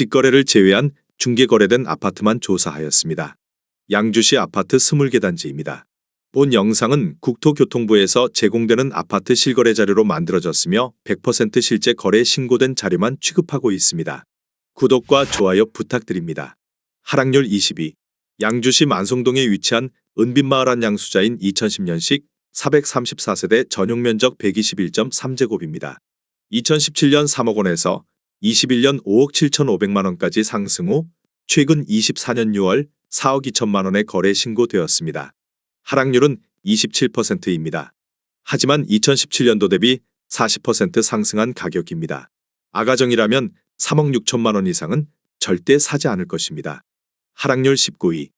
직거래를 제외한 중개거래된 아파트만 조사하였습니다. 양주시 아파트 20개 단지입니다. 본 영상은 국토교통부에서 제공되는 아파트 실거래 자료로 만들어졌으며 100% 실제 거래 신고된 자료만 취급하고 있습니다. 구독과 좋아요 부탁드립니다. 하락률 22. 양주시 만송동에 위치한 은빈마을 한 양수자인 2010년식 434세대 전용 면적 121.3제곱입니다. 2017년 3억 원에서 21년 5억 7,500만 원까지 상승 후 최근 24년 6월 4억 2천만 원에 거래 신고되었습니다. 하락률은 27%입니다. 하지만 2017년도 대비 40% 상승한 가격입니다. 아가정이라면 3억 6천만 원 이상은 절대 사지 않을 것입니다. 하락률 19위.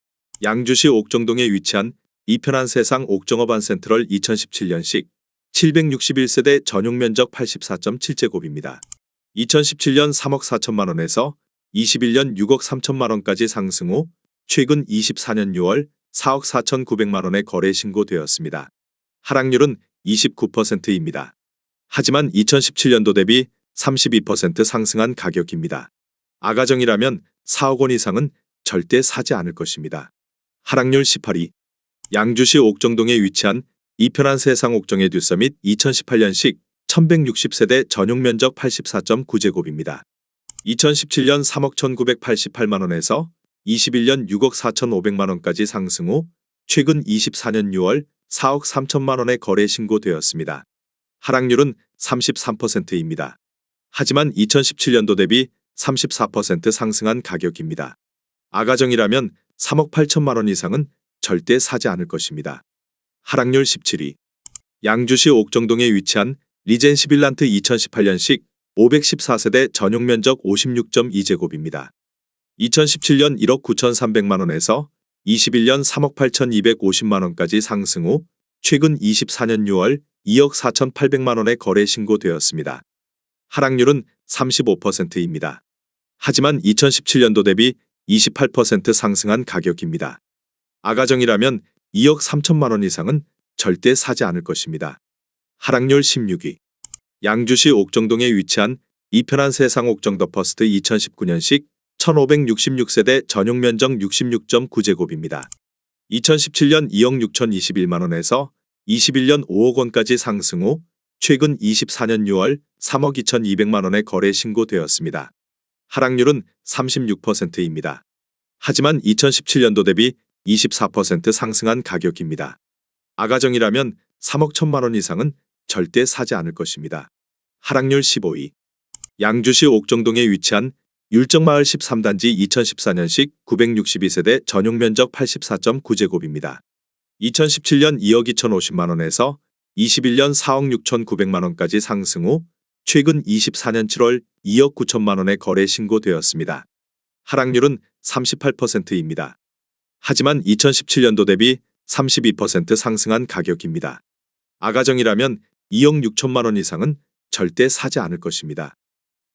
양주시 옥정동에 위치한 이편한 세상 옥정어반 센트럴 2017년식 761세대 전용 면적 84.7제곱입니다. 2017년 3억 4천만 원에서 21년 6억 3천만 원까지 상승 후 최근 24년 6월 4억 4천 9백만 원에 거래 신고되었습니다. 하락률은 29%입니다. 하지만 2017년도 대비 32% 상승한 가격입니다. 아가정이라면 4억 원 이상은 절대 사지 않을 것입니다. 하락률 18위. 양주시 옥정동에 위치한 이편한 세상 옥정의 듀서밋 2018년식 1160세대 전용 면적 84.9제곱입니다. 2017년 3억 1988만 원에서 21년 6억 4,500만 원까지 상승 후 최근 24년 6월 4억 3천만 원에 거래 신고되었습니다. 하락률은 33%입니다. 하지만 2017년도 대비 34% 상승한 가격입니다. 아가정이라면 3억 8천만 원 이상은 절대 사지 않을 것입니다. 하락률 17위. 양주시 옥정동에 위치한 리젠 시 빌란트 2018년식 514세대 전용 면적 56.2제곱입니다. 2017년 1억 9,300만 원에서 21년 3억 8,250만 원까지 상승 후 최근 24년 6월 2억 4,800만 원에 거래 신고되었습니다. 하락률은 35%입니다. 하지만 2017년도 대비 28% 상승한 가격입니다. 아가정이라면 2억 3천만 원 이상은 절대 사지 않을 것입니다. 하락률 16위. 양주시 옥정동에 위치한 이편한 세상 옥정 더 퍼스트 2019년식 1566세대 전용 면적 66.9제곱입니다. 2017년 2억 6,021만 원에서 21년 5억 원까지 상승 후 최근 24년 6월 3억 2,200만 원에 거래 신고되었습니다. 하락률은 36%입니다. 하지만 2017년도 대비 24% 상승한 가격입니다. 아가정이라면 3억 1천만 원 이상은 절대 사지 않을 것입니다. 하락률 15위. 양주시 옥정동에 위치한 율정마을 13단지 2014년식 962세대 전용 면적 84.9제곱입니다. 2017년 2억 2,050만 원에서 21년 4억 6,900만 원까지 상승 후 최근 24년 7월 2억 9천만 원에 거래 신고되었습니다. 하락률은 38%입니다. 하지만 2017년도 대비 32% 상승한 가격입니다. 아가정이라면 2억 6천만 원 이상은 절대 사지 않을 것입니다.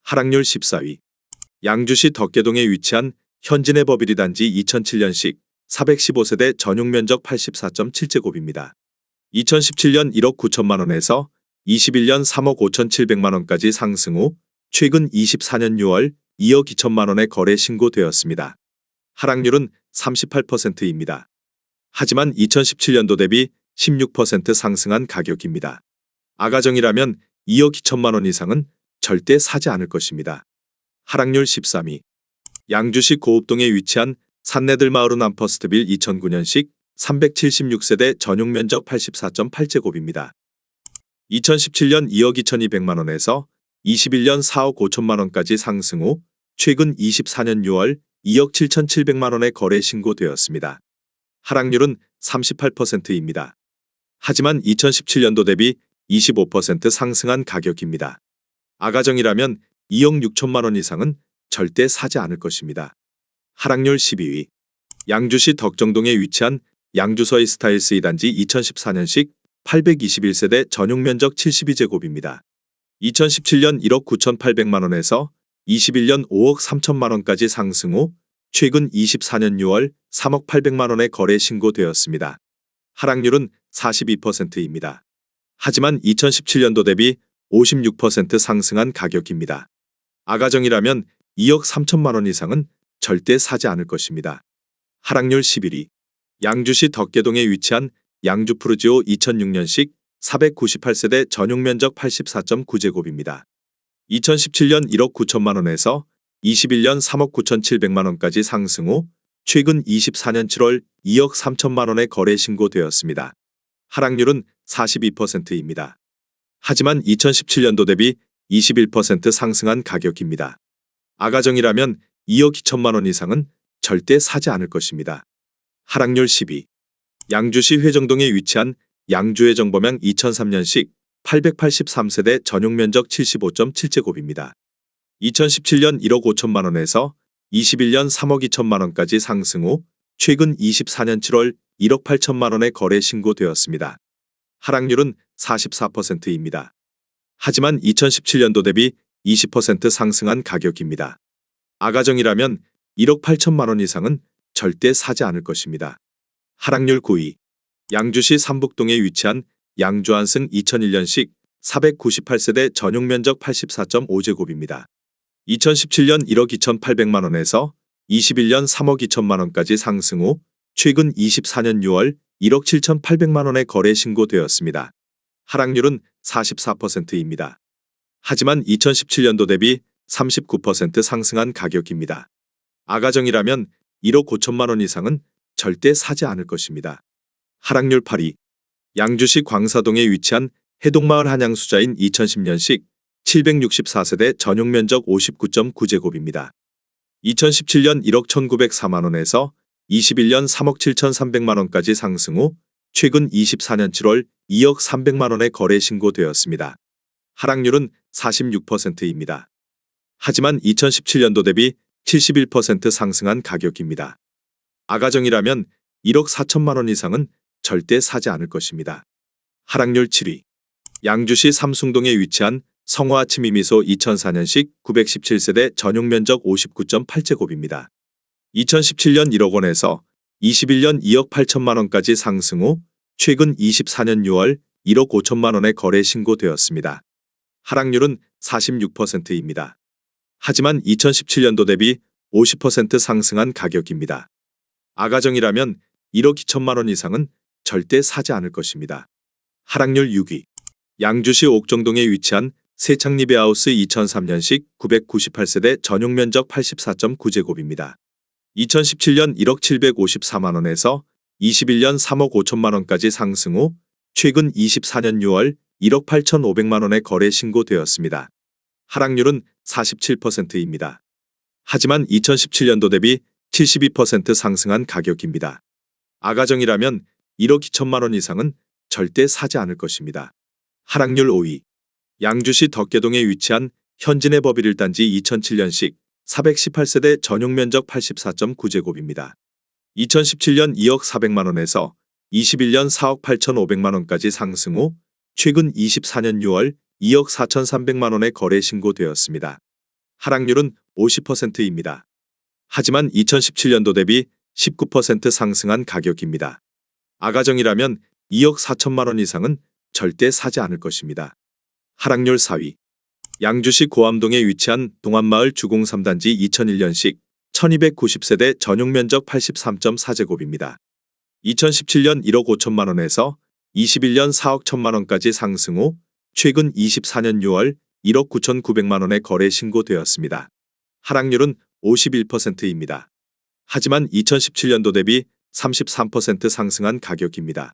하락률 14위. 양주시 덕계동에 위치한 현진의 버비리 단지 2007년식 415세대 전용 면적 84.7제곱입니다. 2017년 1억 9천만 원에서 21년 3억 5천7백만 원까지 상승 후 최근 24년 6월 2억 2천만 원에 거래 신고되었습니다. 하락률은 38%입니다. 하지만 2017년도 대비 16% 상승한 가격입니다. 아가정이라면 2억 2천만 원 이상은 절대 사지 않을 것입니다. 하락률 13위. 양주시 고읍동에 위치한 산내들 마을은 암퍼스트빌 2009년식 376세대 전용 면적 84.8제곱입니다. 2017년 2억 2,200만 원에서 21년 4억 5천만 원까지 상승 후 최근 24년 6월 2억 7,700만 원에 거래 신고되었습니다. 하락률은 38%입니다. 하지만 2017년도 대비 25% 상승한 가격입니다. 아가정이라면 2억 6천만 원 이상은 절대 사지 않을 것입니다. 하락률 12위. 양주시 덕정동에 위치한 양주서의 스타일스 2단지 2014년식 821세대 전용 면적 72제곱입니다. 2017년 1억 9,800만 원에서 21년 5억 3천만 원까지 상승 후 최근 24년 6월 3억 800만 원에 거래 신고되었습니다. 하락률은 42%입니다. 하지만 2017년도 대비 56% 상승한 가격입니다. 아가정이라면 2억 3천만 원 이상은 절대 사지 않을 것입니다. 하락률 11위. 양주시 덕계동에 위치한 양주 푸르지오 2006년식 498세대 전용 면적 84.9제곱입니다. 2017년 1억 9천만 원에서 21년 3억 9천7백만 원까지 상승 후 최근 24년 7월 2억 3천만 원에 거래 신고되었습니다. 하락률은 42%입니다. 하지만 2017년도 대비 21% 상승한 가격입니다. 아가정이라면 2억 2천만 원 이상은 절대 사지 않을 것입니다. 하락률 12. 양주시 회정동에 위치한 양주회정범양 2003년식 883세대 전용 면적 75.7제곱입니다. 2017년 1억 5천만 원에서 21년 3억 2천만 원까지 상승 후 최근 24년 7월 1억 8천만 원에 거래 신고되었습니다. 하락률은 44%입니다. 하지만 2017년도 대비 20% 상승한 가격입니다. 아가정이라면 1억 8천만 원 이상은 절대 사지 않을 것입니다. 하락률 9위. 양주시 삼북동에 위치한 양주안승 2001년식 498세대 전용 면적 84.5제곱입니다. 2017년 1억 2,800만 원에서 21년 3억 2천만 원까지 상승 후 최근 24년 6월 1억 7,800만 원에 거래 신고되었습니다. 하락률은 44%입니다. 하지만 2017년도 대비 39% 상승한 가격입니다. 아가정이라면 1억 5천만 원 이상은 절대 사지 않을 것입니다. 하락률 8위. 양주시 광사동에 위치한 해동마을 한양수자인 2010년식 764세대 전용 면적 59.9제곱입니다. 2017년 1억 1,904만 원에서 21년 3억 7,300만 원까지 상승 후 최근 24년 7월 2억 300만 원에 거래 신고되었습니다. 하락률은 46%입니다. 하지만 2017년도 대비 71% 상승한 가격입니다. 아가정이라면 1억 4천만 원 이상은 절대 사지 않을 것입니다. 하락률 7위. 양주시 삼숭동에 위치한 성화 치미미소 2004년식 917세대 전용 면적 59.8제곱입니다. 2017년 1억 원에서 21년 2억 8천만 원까지 상승 후 최근 24년 6월 1억 5천만 원에 거래 신고되었습니다. 하락률은 46%입니다. 하지만 2017년도 대비 50% 상승한 가격입니다. 아가정이라면 1억 2천만 원 이상은 절대 사지 않을 것입니다. 하락률 6위. 양주시 옥정동에 위치한 세창리베하우스 2003년식 998세대 전용 면적 84.9제곱입니다. 2017년 1억 754만 원에서 21년 3억 5천만 원까지 상승 후 최근 24년 6월 1억 8천5백만 원에 거래 신고되었습니다. 하락률은 47%입니다. 하지만 2017년도 대비 72% 상승한 가격입니다. 아가정이라면 1억 2천만 원 이상은 절대 사지 않을 것입니다. 하락률 5위. 양주시 덕계동에 위치한 현진의 법일 1단지 2007년식 418세대 전용 면적 84.9제곱입니다. 2017년 2억 400만 원에서 21년 4억 8천5백만 원까지 상승 후 최근 24년 6월 2억 4천3백만 원에 거래 신고되었습니다. 하락률은 50%입니다. 하지만 2017년도 대비 19% 상승한 가격입니다. 아가정이라면 2억 4천만 원 이상은 절대 사지 않을 것입니다. 하락률 4위. 양주시 고암동에 위치한 동안마을 주공 3단지 2001년식 1290세대 전용 면적 83.4제곱입니다. 2017년 1억 5천만 원에서 21년 4억 1천만 원까지 상승 후 최근 24년 6월 1억 9천9백만 원에 거래 신고되었습니다. 하락률은 51%입니다. 하지만 2017년도 대비 33% 상승한 가격입니다.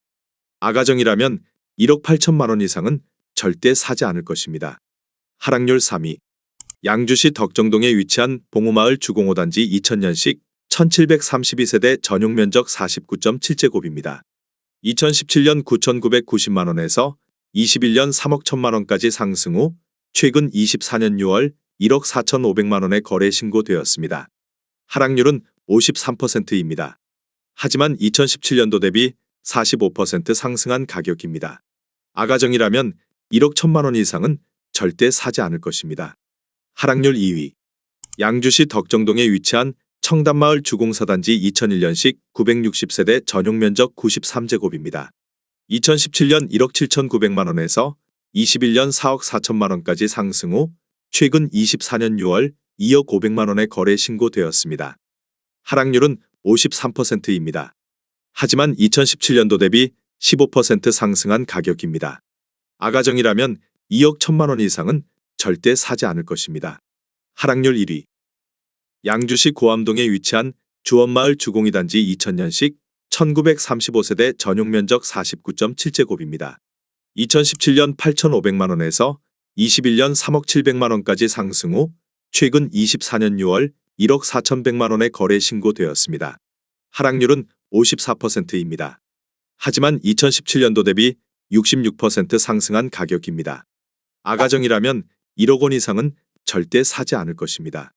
아가정이라면 1억 8천만 원 이상은 절대 사지 않을 것입니다. 하락률 3위. 양주시 덕정동에 위치한 봉우마을 주공호 단지 2000년식 1732세대 전용 면적 49.7제곱입니다. 2017년 9,990만 원에서 21년 3억 1천만 원까지 상승 후 최근 24년 6월 1억 4천5백만 원에 거래 신고되었습니다. 하락률은 53%입니다. 하지만 2017년도 대비 45% 상승한 가격입니다. 아가정이라면 1억 1천만 원 이상은 절대 사지 않을 것입니다. 하락률 2위. 양주시 덕정동에 위치한 청담마을 주공사단지 2001년식 960세대 전용 면적 93제곱입니다. 2017년 1억 7천9백만 원에서 21년 4억 4천만 원까지 상승 후 최근 24년 6월 2억 500만 원의 거래 신고되었습니다. 하락률은 53%입니다. 하지만 2017년도 대비 15% 상승한 가격입니다. 아가정이라면 2억 1천만 원 이상은 절대 사지 않을 것입니다. 하락률 1위. 양주시 고암동에 위치한 주원마을 주공이 단지 2000년식 1935세대 전용 면적 49.7제곱입니다. 2017년 8,500만 원에서 21년 3억 700만 원까지 상승 후 최근 24년 6월 1억 4,100만 원의 거래 신고되었습니다. 하락률은 54%입니다. 하지만 2017년도 대비 66% 상승한 가격입니다. 아가정이라면 1억 원 이상은 절대 사지 않을 것입니다.